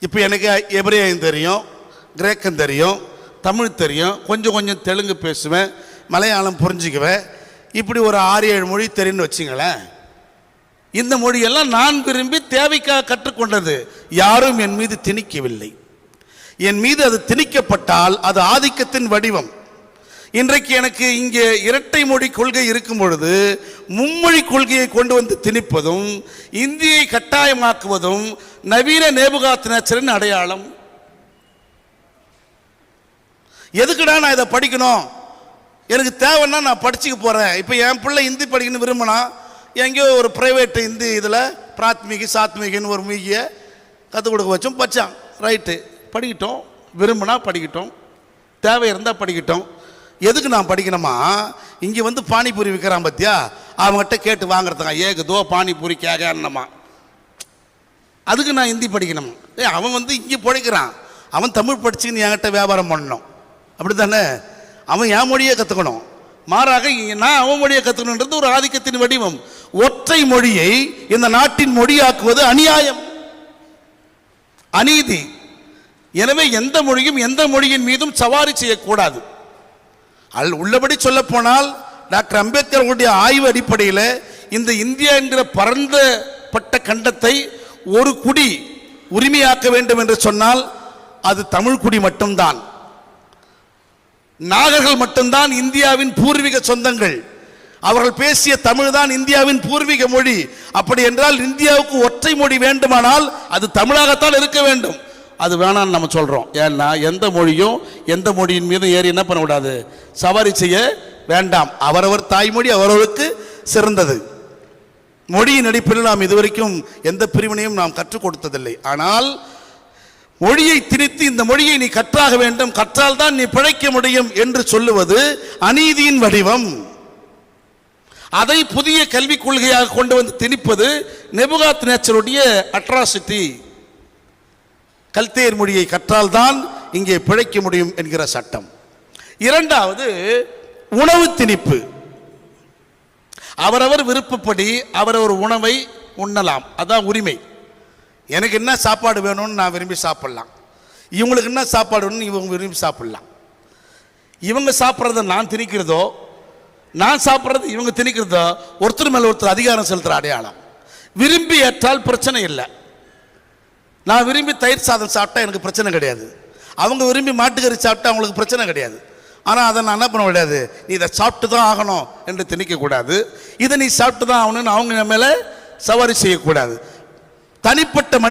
இப்போ எனக்கு எபிரேயம் தெரியும் கிரேக்கம் தெரியும் தமிழ் தெரியும் கொஞ்சம் கொஞ்சம் தெலுங்கு பேசுவேன் மலையாளம் புரிஞ்சுக்குவேன். இப்படி ஒரு ஆறு ஏழு மொழி தெரியும்னு வச்சுங்களேன். இந்த மொழியெல்லாம் நான் விரும்பி தேவைக்காக கற்றுக்கொண்டது யாரும் என் மீது திணிக்கவில்லை. என் மீது அது திணிக்கப்பட்டால் அது ஆதிக்கத்தின் வடிவம். இன்றைக்கு எனக்கு இங்கே இரட்டை மொழி கொள்கை இருக்கும் பொழுது மும்மொழி கொள்கையை கொண்டு வந்து திணிப்பதும் இந்தியை கட்டாயமாக்குவதும் நவீன நேபுகாத்தினச்சரின் அடையாளம். எதுக்குடா நான் இதை படிக்கணும்? எனக்கு தேவைன்னா நான் படிச்சுக்க போகிறேன் இப்போ என் பிள்ளை ஹிந்தி படிக்கணும்னு விரும்பினா எங்கேயோ ஒரு ப்ரைவேட் ஹிந்தி இதில் பிராத்மிகி சாத்மிகின்னு ஒரு மீகியை கற்றுக் கொடுக்க வச்சோம் படித்தான் ரைட்டு படிக்கட்டும். விரும்பினா படிக்கட்டும். தேவை இருந்தால் படிக்கட்டும். எதுக்கு நான் படிக்கணுமா? இங்கே வந்து பானிபூரி விற்கிறான் பார்த்தியா அவங்ககிட்ட கேட்டு வாங்குறதுங்க ஏகுதோ பானிபூரி கேகன்னமா. அதுக்கு நான் ஹிந்தி படிக்கணும்? ஏ அவன் வந்து இங்கே பிழைக்கிறான். அவன் தமிழ் படிச்சுன்னு என்கிட்ட வியாபாரம் பண்ணணும். அப்படி தானே அவன் என் மொழியை கற்றுக்கணும் மாறாக நான் அவன் மொழியை கற்றுக்கணுன்றது ஒரு ஆதிக்கத்தின் வடிவம். ஒற்றை மொழியை இந்த நாட்டின் மொழியாக்குவது அநியாயம். அநீதி. எனவே எந்த மொழியும் எந்த மொழியின் மீதும் சவாரி செய்யக்கூடாது. அல் உள்ளபடி சொல்ல போனால் டாக்டர் அம்பேத்கர் ஆய்வு அடிப்படையில் இந்த இந்தியா என்கிற பட்ட கண்டத்தை ஒரு குடி உரிமையாக்க வேண்டும் என்று சொன்னால் அது தமிழ் குடி மட்டும்தான். நாகர்கள் மட்டும்தான் இந்தியாவின் பூர்வீக சொந்தங்கள். அவர்கள் பேசிய தமிழ் தான் இந்தியாவின் பூர்வீக மொழி. அப்படி என்றால் இந்தியாவுக்கு ஒற்றை மொழி வேண்டுமானால் அது தமிழாகத்தான் இருக்க வேண்டும். அது வேணாம்னு நம்ம சொல்கிறோம் ஏன்னா எந்த மொழியும் எந்த மொழியின் மீதும் ஏறி என்ன பண்ணக்கூடாது? சவாரி செய்ய வேண்டாம். அவரவர் தாய்மொழி அவரவருக்கு சிறந்தது. மொழியின் அடிப்படையில் நாம் இதுவரைக்கும் எந்த பிரிவினையும் நாம் கற்றுக் கொடுத்ததில்லை. ஆனால் மொழியை திணித்து இந்த மொழியை நீ கற்றாக வேண்டும். கற்றால் தான் நீ பிழைக்க முடியும் என்று சொல்லுவது அநீதியின் வடிவம். அதை புதிய கல்விக் கொள்கையாக கொண்டு வந்து திணிப்பது நெபுகாத் நேச்சருடைய அட்ராசிட்டி கல்தேர் மொழியை கற்றால்தான் இங்கே பிழைக்க முடியும் என்கிற சட்டம். இரண்டாவது உணவு திணிப்பு. அவரவர் விருப்பப்படி அவரவர் உணவை உண்ணலாம். அதான் உரிமை. எனக்கு என்ன சாப்பாடு வேணும்னு நான் விரும்பி சாப்பிடலாம். இவங்களுக்கு என்ன சாப்பாடு வேணும்னு இவங்க விரும்பி சாப்பிடலாம். இவங்க சாப்பிட்றத நான் திணிக்கிறதோ நான் சாப்பிட்றது இவங்க திணிக்கிறதோ ஒருத்தர் மேலே ஒருத்தர் அதிகாரம் செலுத்துகிற அடையாளம். விரும்பி ஏற்றால் பிரச்சனை இல்லை. நான் விரும்பி தயிர் சாதம் சாப்பிட்டா எனக்கு பிரச்சனை கிடையாது. அவங்க விரும்பி மாட்டுக்கறி சாப்பிட்டா அவங்களுக்கு பிரச்சனை கிடையாது. ஆனால் அதை நான் என்ன பண்ண முடியாது? நீ இதை சாப்பிட்டு தான் ஆகணும் என்று திணிக்கக்கூடாது. இதை நீ சாப்பிட்டு தான் ஆகணும்னு அவங்க மேலே சவாரி செய்யக்கூடாது. தனிப்பட்ட மனி-